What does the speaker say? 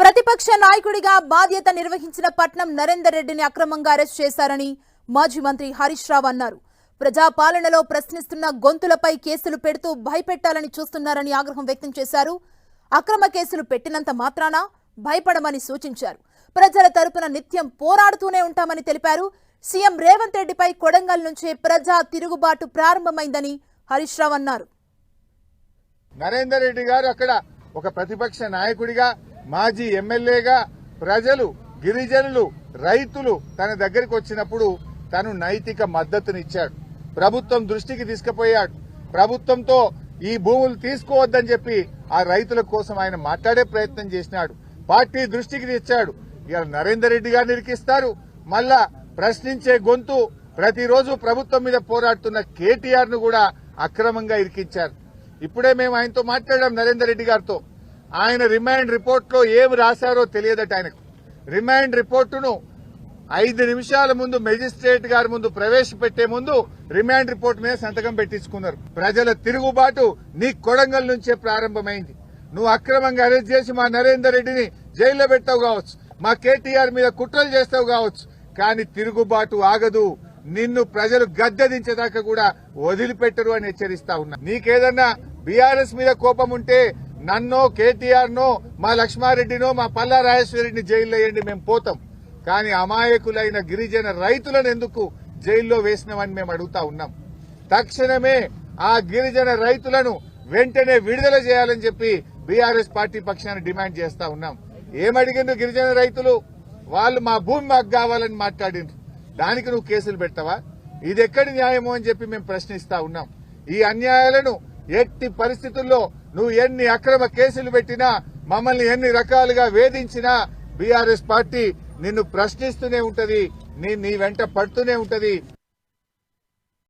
ప్రతిపక్ష నాయకుడిగా బాధ్యత నిర్వహించిన పట్నం నరేందర్ రెడ్డిని అక్రమంగా అరెస్ట్ చేశారని మాజీ మంత్రి హరీష్ రావు అన్నారు. ప్రజాపాలనలో ప్రశ్నిస్తున్న గొంతులపై కేసులు పెడుతూ భయపెట్టాలని చూస్తున్నారని ఆగ్రహం వ్యక్తం చేశారు. అక్రమ కేసులు పెట్టినంత మాత్రాన భయపడమని సూచించారు. ప్రజల తరపున నిత్యం పోరాడుతూనే ఉంటామని తెలిపారు. సీఎం రేవంత్ రెడ్డిపై కొడంగల్ నుంచే ప్రజా తిరుగుబాటు ప్రారంభమైందని హరీష్ రావు అన్నారు. నరేందర్ రెడ్డి గారు అక్కడ ఒక ప్రతిపక్ష నాయకుడిగా మాజీ ఎమ్మెల్యేగా ప్రజలు గిరిజనులు రైతులు తన దగ్గరికి వచ్చినప్పుడు తను నైతిక మద్దతునిచ్చాడు. ప్రభుత్వం దృష్టికి తీసుకుపోయాడు. ప్రభుత్వంతో ఈ భూములు తీసుకోవద్దని చెప్పి ఆ రైతుల కోసం ఆయన మాట్లాడే ప్రయత్నం చేసినాడు. పార్టీ దృష్టికి తెచ్చాడు. ఇవాళ నరేందర్ రెడ్డి గారు ఇరికిస్తారు. మళ్ళా ప్రశ్నించే గొంతు ప్రతిరోజు ప్రభుత్వం మీద పోరాడుతున్న కేటీఆర్ను కూడా అక్రమంగా ఇరికించారు. ఇప్పుడే మేము ఆయనతో మాట్లాడాం నరేందర్ రెడ్డి గారితో. ఆయన రిమాండ్ రిపోర్ట్లో ఏమి రాశారో తెలియదట ఆయనకు. రిమాండ్ రిపోర్టును ఐదు నిమిషాల ముందు మెజిస్ట్రేట్ గారి ముందు ప్రవేశపెట్టే ముందు రిమాండ్ రిపోర్ట్ మీద సంతకం పెట్టించుకున్నారు. ప్రజల తిరుగుబాటు నీ కొడంగల్ నుంచే ప్రారంభమైంది. నువ్వు అక్రమంగా అరెస్ట్ చేసి మా నరేందర్ రెడ్డిని జైల్లో పెట్టావు కావచ్చు మా కేటీఆర్ మీద కుట్రలు చేస్తావు కావచ్చు కానీ తిరుగుబాటు ఆగదు. నిన్ను ప్రజలు గద్దెదించేదాకా కూడా వదిలిపెట్టరు అని హెచ్చరిస్తా ఉన్నా. నీకేదన్నా బీఆర్ఎస్ మీద కోపం ఉంటే నన్నో కేటీఆర్ నో మా లక్ష్మారెడ్డినో మా పల్లా రాజేశ్వరిని జైల్లో వేయండి మేము పోతాం. కానీ అమాయకులైన గిరిజన రైతులను ఎందుకు జైల్లో వేసినామని మేము అడుగుతా ఉన్నాం. తక్షణమే ఆ గిరిజన రైతులను వెంటనే విడుదల చేయాలని చెప్పి బీఆర్ఎస్ పార్టీ పక్షాన్ని డిమాండ్ చేస్తా ఉన్నాం. ఏమడిగిండు గిరిజన రైతులు? వాళ్ళు మా భూమి మాకు కావాలని మాట్లాడిండ్రు. దానికి నువ్వు కేసులు పెట్టవా ఇది ఎక్కడి న్యాయమో అని చెప్పి మేము ప్రశ్నిస్తా ఉన్నాం. ఈ అన్యాయాలను ఎట్టి పరిస్థితుల్లో నువ్వు ఎన్ని అక్రమ కేసులు పెట్టినా మమ్మల్ని ఎన్ని రకాలుగా వేధించినా బీఆర్ఎస్ పార్టీ నిన్ను ప్రశ్నిస్తూనే ఉంటది నీ నీ వెంట పడుతూనే ఉంటది.